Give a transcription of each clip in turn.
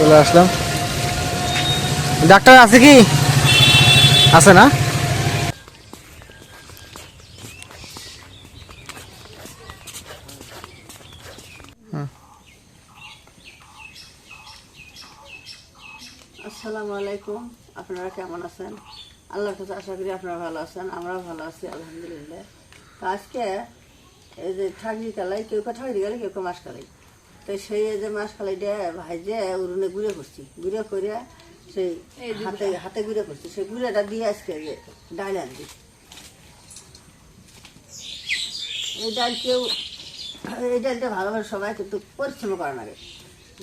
চলে আসলাম। ডাক্তার আছে কি? আছে না? আসসালামু আলাইকুম। আপনারা কেমন আছেন? আল্লাহর কাছে আশা করি আপনারা ভালো আছেন, আমরাও ভালো আছি, আলহামদুলিল্লাহ। তো আজকে এই যে ঠাকুরি কালাই কেউ কেউ ঠাকুরি গেলে কেউ কেউ মাস কালাই তো সেই যে মাস কালাই দিয়ে ভাইজে উড়ুনে গুঁড়ে করছি গুঁড়ে করে সেই হাতে হাতে গুঁড়ে করছি। সেই গুঁড়েটা দিয়ে আজকে যে ডাল আনছি। এই ডাল কেউ এই ডালটা ভালোভাবে সবাই কিন্তু পরিশ্রম করা লাগে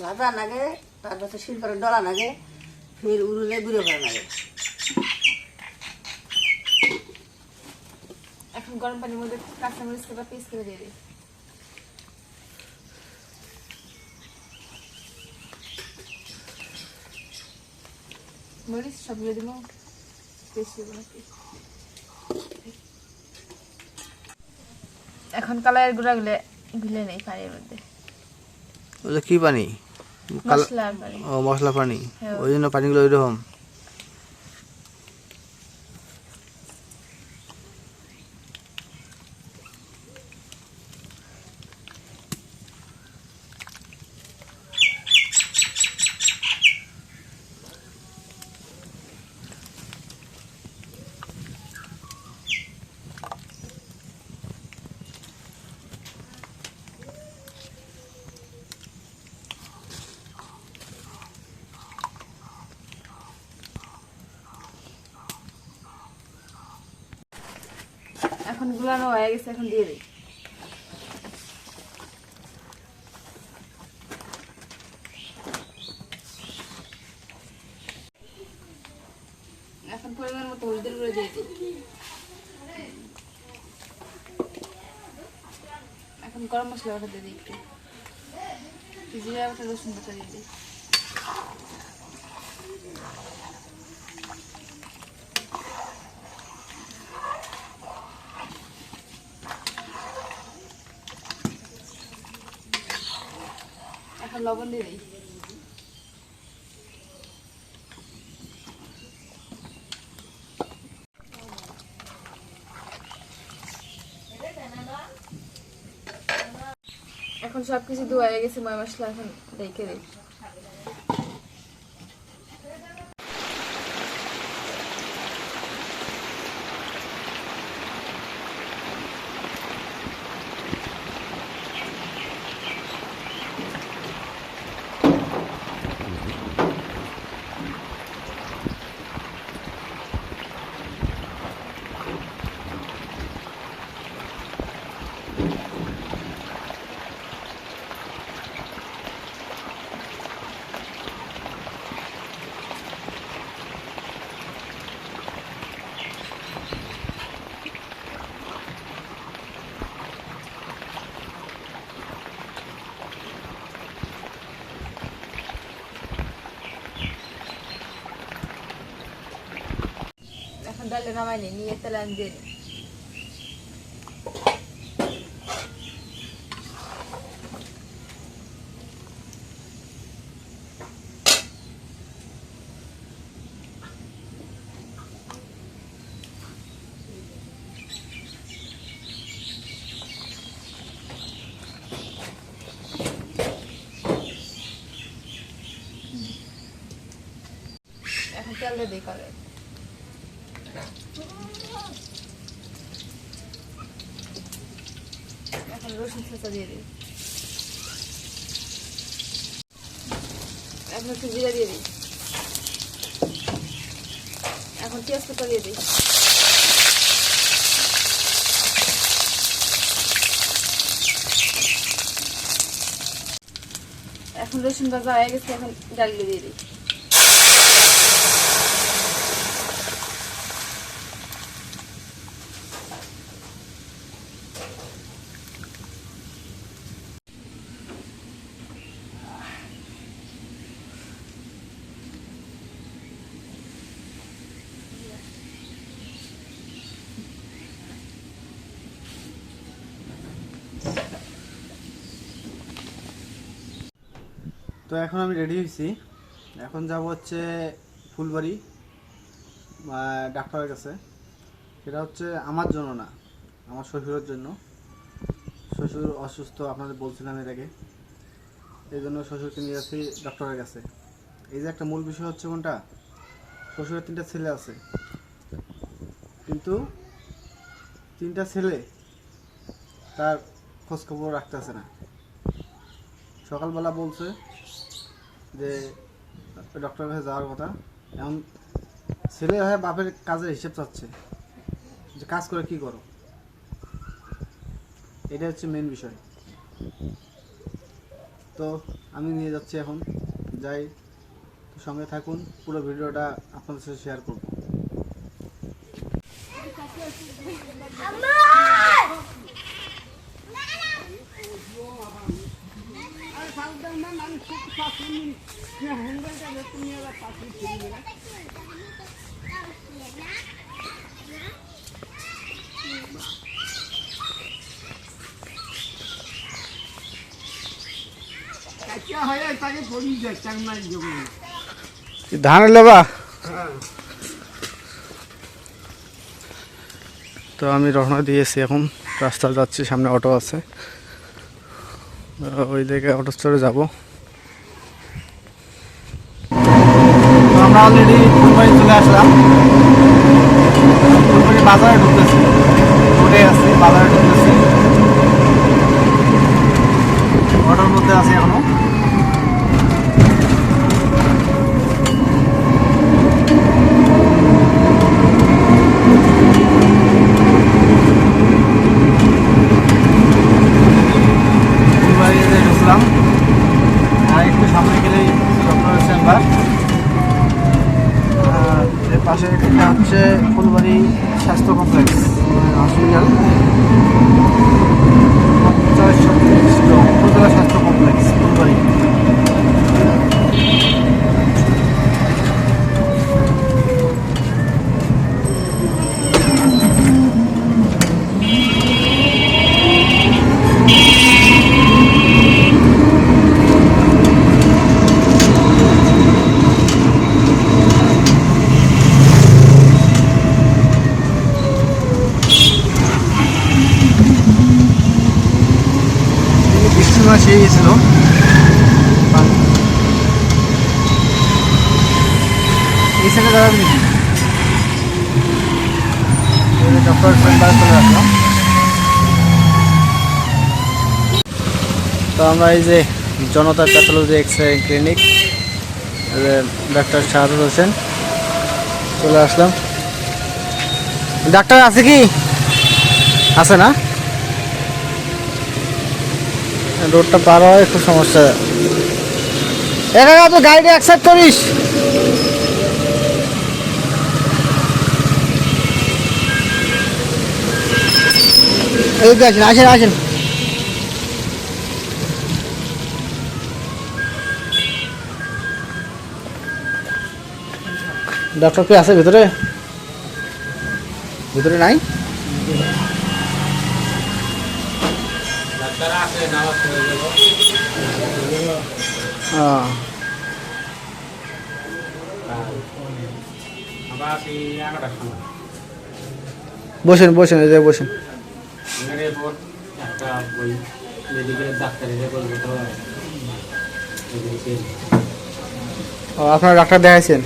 ভাজা লাগে তারপরে শিল্পের ডলা লাগে ফির উড়ুলে গুঁড়ে ভরা লাগে এখন গরম পানির মধ্যে কাঁচামরিচ বা পিস করে দিয়ে দিই। মরিচ সবগুলো দিব। বেশি এখন কালারের গুঁড়া গুলে গুলে নেই পানির মধ্যে। ওটা কি পানি? মশলা পানি। ও মশলা পানি। হ্যাঁ। ওই জন্য পানিগুলো ওইরকম। এখন গুলানো হয়ে গেছে, এখন দিয়ে দিই। এখন পরিমাণ মতো দিয়ে এখন গরম মশলা ওটা দিয়ে দিই একটু। জিরা ওটা রসুন বাটা দিয়ে দিই এখন লবণ দিয়ে দিই। এখন সব কিছু ধোয়া গেছে ময় মশলা এখন দেখে দিই। এখন ডালে নামাই নি নিয়ে আমি দিই এখন দিয়ে দিই কলে এখন রসুন ছেঁচা এখন একটু জিরা দিয়ে দিই। এখন পেঁয়াজ কুচা দিয়ে দিই। এখন রসুন ভাজা হয়ে গেছে, এখন ডালগুলো দিয়ে দিই। এখন আমি রেডি হয়েছি এখন যাব হচ্ছে ফুলবাড়ি ডাক্তারের কাছে। সেটা হচ্ছে আমার জন্য না, আমার শ্বশুরের জন্য। শ্বশুর অসুস্থ, আপনাদের বলছিলাম এর আগে। এই জন্য শ্বশুরকে নিয়ে যাচ্ছি ডক্টরের কাছে। এই যে একটা মূল বিষয় হচ্ছে কোনটা? শ্বশুরের তিনটা ছেলে আছে। কিন্তু তিনটা ছেলে তার খোঁজখবর রাখতেছে না। সকালবেলা বলছে যে ডক্টরের কাছে যাওয়ার কথা। এখন ছেলে হয়ে বাপের কাজের হিসেব চাচ্ছে। যে কাজ করে কি করো? এটা হচ্ছে মেন বিষয়। তো আমি নিয়ে যাচ্ছি এখন। যাই, সঙ্গে থাকুন। পুরো ভিডিওটা আপনাদের সাথে শেয়ার করব। ধানের লেবা? তো আমি রওনা দিয়েছি এখন। রাস্তা যাচ্ছি সামনে অটো আছে। ওই দিকে অটো স্টোরে যাব। আমরা অলরেডি ফুলবাড়ি চলে আসলাম। ফুলবাড়ি বাজারে ঢুকতেছি। রোডে আছি, বাজারে ঢুকতেছি। অটোর মধ্যে আছি এখনও ফুলবাড়িতে ঢুকলাম আর একটু সামনে গেলেই ডক্টরের চেম্বার আর এর পাশে এটা হচ্ছে ফুলবাড়ি স্বাস্থ্য কমপ্লেক্স হসপিটাল পঞ্চাশ ছত্রিশ উপজেলা স্বাস্থ্য কমপ্লেক্স ফুলবাড়ি এই বৃষ্টির মাসে গেছিল এই সাইডে দাঁড়াবি ডক্টর চেম্বার চলে আসলাম তো আমরা এই যে Janata pathology X ray clinic doctor Shahadul Hossain, চলে আসলাম। ডাক্তার আছে কি? আছে না? রোডটা পার হয়, একটু সমস্যা। এখানে তো গাড়ি অ্যাকসেপ্ট করিস। এদিকে আসেন আসেন আসেন। ডক্টর কি আছে ভিতরে? ভিতরে নাই? বসেন বসেন এই যে বসেন। আপনার ডাক্তার দেখাইছেন?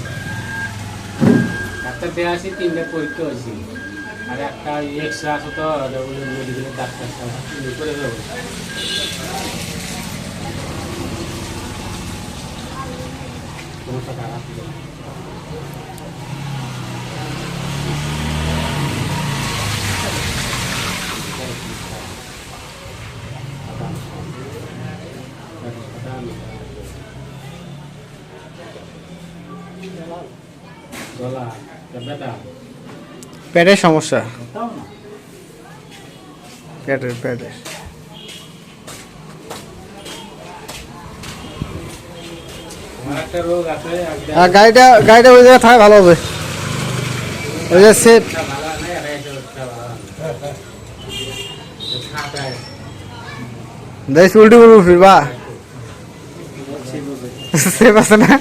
দেওয়া আছে, তিনটা পরীক্ষা হয়েছিল আর একটা এক্সরে আছে তো মেডিকেলের ডাক্তার করে দেবো। কোনো টাকা পেটের সমস্যা? পেটের পেটের। গাড়িটা গাড়িটা ওই জায়গায় থাকা ভালো হবে। ওই সেফ দেশ উল্টি ফিরবা সেফ আছে না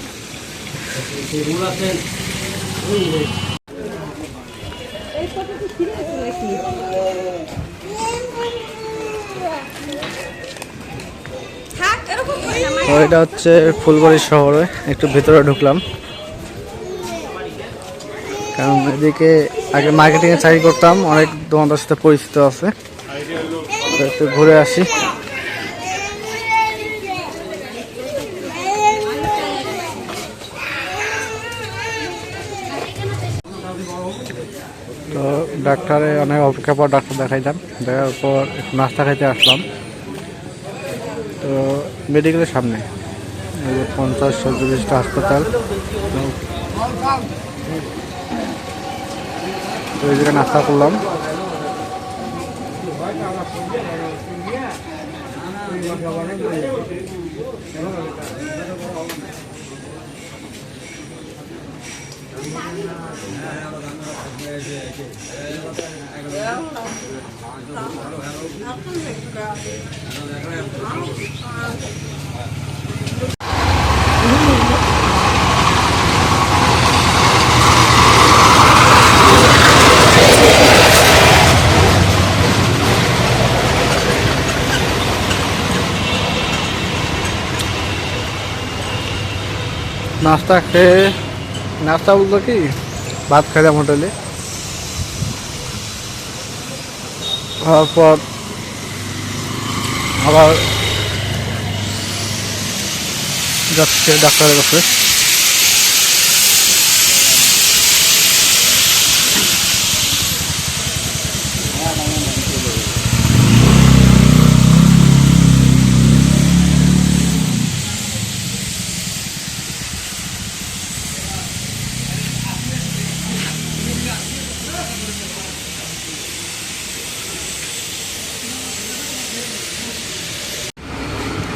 এগুলো আছে এটা হচ্ছে ফুলবাড়ি শহরে। একটু ভেতরে ঢুকলাম। কারণ এদিকে আগে মার্কেটিংয়ে চাকরি করতাম, অনেক দোকানদার সাথে পরিচিত আছে। একটু ঘুরে আসি। তো ডাক্তারে অনেক অপেক্ষা পর ডাক্তার দেখাইলাম দেখার পর নাস্তা খাইতে আসলাম। তো মেডিকেলের সামনে। পঞ্চাশ চল্লিশটা হাসপাতাল। তো নাস্তা করলাম। নাস্তা খেয়ে নাস্তা বলতো কি? ভাত খাইলাম হোটেলে। খাওয়ার পর আবার যাচ্ছে ডাক্তারের কাছে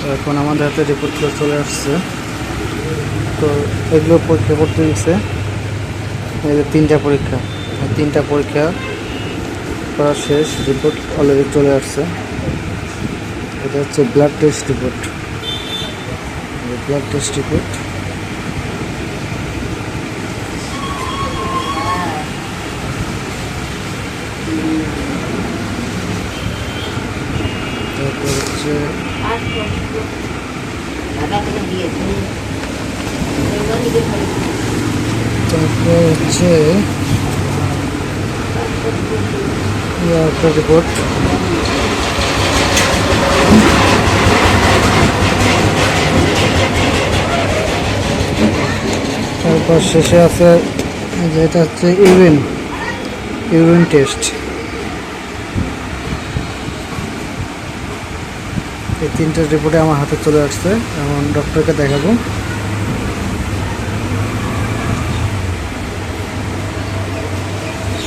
তো আমাদের হাতে রিপোর্টগুলো চলে আসছে। তো এগুলো পরীক্ষা করতে দিচ্ছে তিনটা পরীক্ষা। তিনটা পরীক্ষা করা শেষ রিপোর্ট অলরেডি চলে আসছে। এটা হচ্ছে blood test report blood test report তারপর হচ্ছে তারপর হচ্ছে রিপোর্ট। তারপর শেষে আছে যেটা হচ্ছে ইউরিন ইউরিন টেস্ট। এই তিনটে রিপোর্টে আমার হাতে চলে আসছে। এখন ডক্টরকে দেখাবো।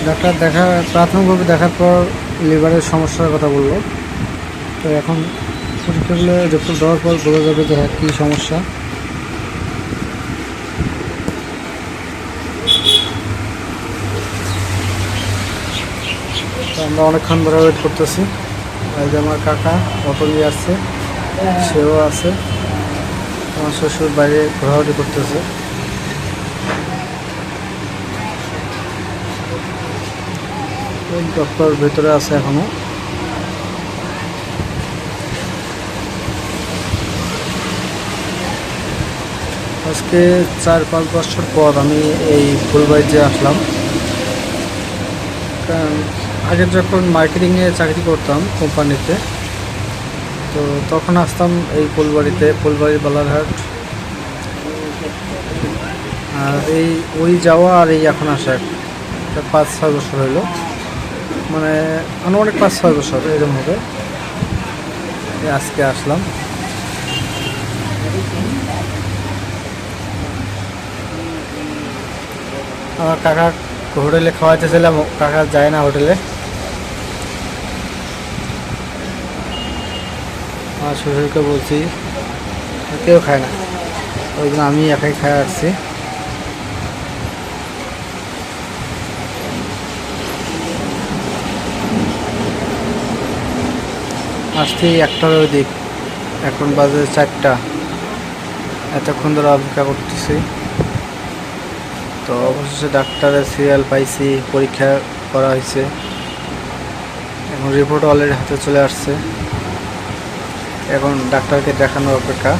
ডাক্তার দেখা, প্রাথমিকভাবে দেখার পর লিভারের সমস্যার কথা বলল। তো এখন পরীক্ষাগুলো রিপোর্ট দেওয়ার পর বোঝা যাবে যে হ্যাঁ কী সমস্যা। আমরা অনেকক্ষণ ধরে ওয়েট করতেছি। যে আমার কাকা, অটো নিয়ে আসছে। সেও আছে। আমার শ্বশুর বাইরে ঘোরাঘুরি করতেছে। ডক্টর ভেতরে আছে এখনও। আজকে চার পাঁচ বছর পর আমি এই ফুলবাড়িতে আসলাম। কারণ আগে যখন মার্কেটিংয়ে চাকরি করতাম কোম্পানিতে তো তখন আসতাম এই ফুলবাড়িতে ফুলবাড়ি বালারহাট। আর এই, ওই যাওয়া আর এই এখন আসা পাঁচ, ছয় বছর হইল। মানে আনুমানিক পাঁচ, ছয় বছর এরকম হবে। আজকে আসলাম। আমার কাকা হোটেলে খাওয়াইতে ছিলাম কাকা যায় না হোটেলে। আমার শ্বশুরকে বলছি, কেউ খায় না। ওই জন্য আমি একাই খাই আসছি। আসতেই একটার ওই দিক এখন বাজে চারটা। এতক্ষণ ধরে অপেক্ষা করতেছি। তো অবশেষে ডাক্তারের সিরিয়াল পাইছি, পরীক্ষা করা হয়েছে। এখন রিপোর্ট অলরেডি হাতে চলে আসছে। এখন ডাক্তারকে দেখানোর অপেক্ষা।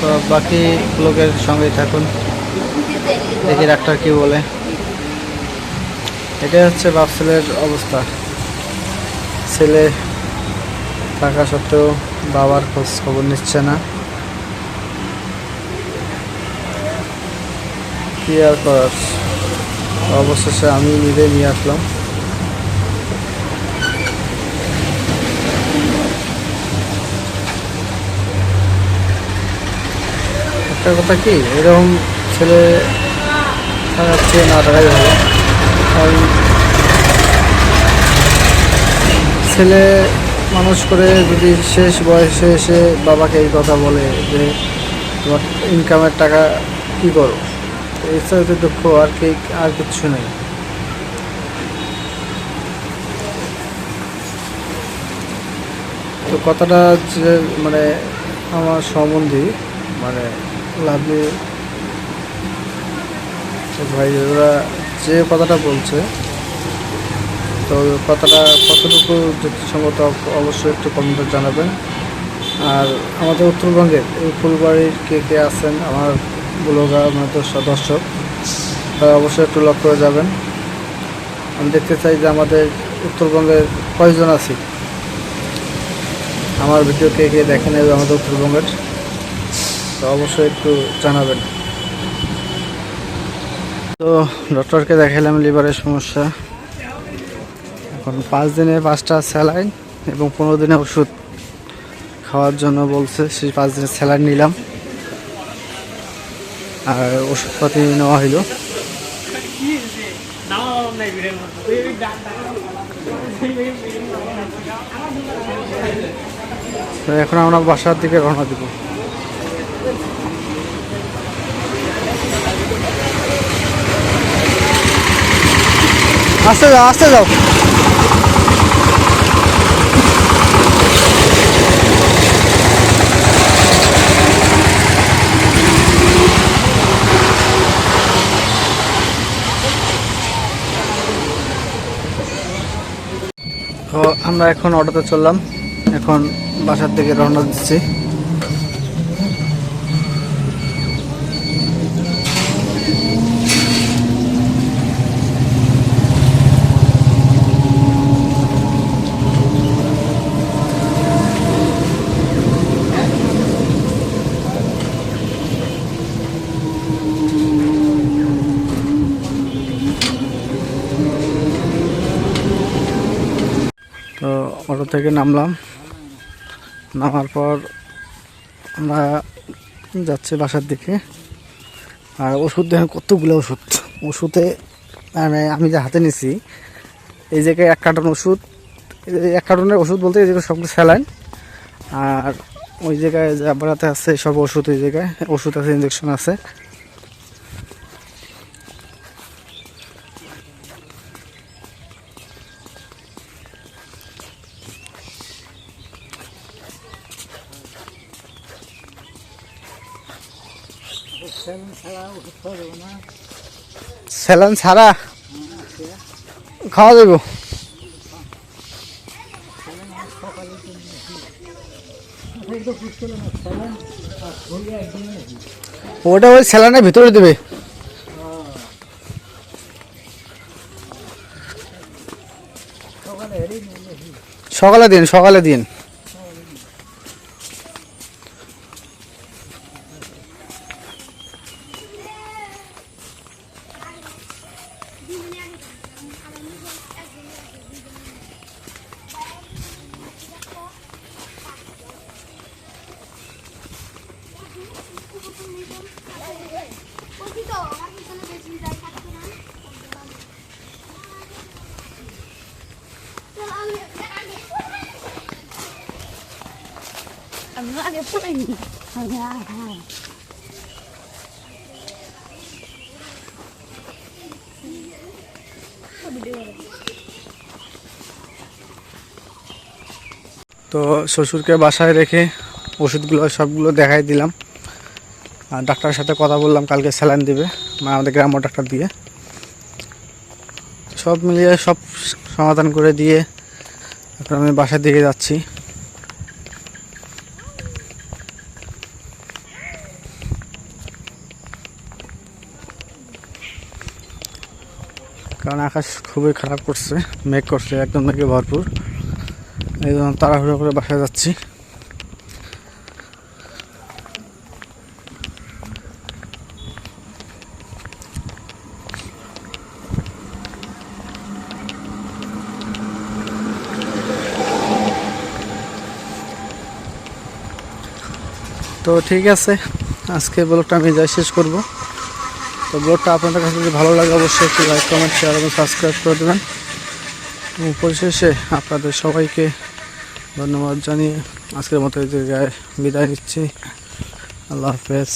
তো বাকি লোকের সঙ্গেই থাকুন। দেখি ডাক্তার কি বলে। এটাই হচ্ছে বাপ ছেলের অবস্থা। ছেলে থাকা সত্ত্বেও বাবার খোঁজ খবর নিচ্ছে না। কি আর করার? অবশেষে আমি নিজে নিয়ে আসলাম। একটা কথা কি, এরকম ছেলে থাকার চেয়ে না থাকাই ভালো? কারণ ছেলে মানুষ করে যদি শেষ বয়সে এসে বাবাকে এই কথা বলে যে, তোমার ইনকামের টাকা কি করো? সাথে দুঃখ, আর কি, আর কিচ্ছু নেই। তো কথাটা যে মানে আমার সম্বন্ধে মানে লাভলি ভাই, ওরা যে কথাটা বলছে, তো কথাটা কতটুকু যুক্তিসঙ্গত, অবশ্যই একটু কমেন্টে জানাবেন। আর আমাদের উত্তরবঙ্গের এই ফুলবাড়ির কে কে আছেন, আমার ব্লগার মানে দর্শ- দর্শক তারা অবশ্যই একটু লক্ষ্য করে যাবেন। আমি দেখতে চাই যে আমাদের উত্তরবঙ্গের কয়জন আছি। আমার ভিডিও কে কে দেখেন আমাদের উত্তরবঙ্গের, তো অবশ্যই একটু জানাবেন। তো ডক্টরকে দেখালাম লিভারের সমস্যা। এখন পাঁচ দিনে পাঁচটা স্যালাইন এবং পনেরো দিনে ওষুধ খাওয়ার জন্য বলছে, সেই পাঁচ দিনের স্যালাইন নিলাম। আর ওষুধপাতি নেওয়া হইল। এখন আমরা বাসার দিকে রওনা দিব। আস্তে যাও আস্তে যাও তো আমরা এখন অটোতে চললাম। এখন বাসার থেকে রওনা দিচ্ছি তো অটো থেকে নামলাম। নামার পর আমরা যাচ্ছি বাসার দিকে। আর ওষুধ দেখেন কতগুলো ওষুধ। ওষুধে মানে আমি যে হাতে নিছি, এই জায়গায় এক কার্টন ওষুধ, এক কার্টনের ওষুধ বলতে এই জায়গায় সবগুলো স্যালাইন। আর ওই জায়গায় যা বেড়াতে আছে সব ওষুধ ওই জায়গায় ওষুধ আছে ইঞ্জেকশন আছে। স্যালাইন ছাড়া খাওয়া যাব। ওটা ওই স্যালানের ভিতরে দেবে। সকালে দিন সকালে দিন। আমি আগে পড়াইনি তো শ্বশুরকে বাসায় রেখে ওষুধগুলো, সবগুলো দেখাই দিলাম। আর ডাক্তারের সাথে কথা বললাম, কালকে স্যালাইন দিবে মানে আমাদের গ্রাম্য ডাক্তার দিয়ে। সব মিলিয়ে সব সমাধান করে দিয়ে, এখন আমি বাসার দিকে যাচ্ছি কারণ আকাশ খুবই খারাপ করছে, মেঘ করছে, একদম মেঘে ভরপুর। এই জন্য তাড়াহুড়ো করে বাসায় যাচ্ছি। তো ঠিক আছে আজকে ব্লগটা আমি যাই শেষ করব। তো ব্লগটা আপনাদের কাছে যদি ভালো লাগে, অবশ্যই একটু লাইক কমেন্ট শেয়ার এবং সাবস্ক্রাইব করে দেবেন। এবং পরিশেষে আপনাদের সবাইকে ধন্যবাদ জানিয়ে আজকের মতো বিদায় নিচ্ছি। আল্লাহ হাফেজ।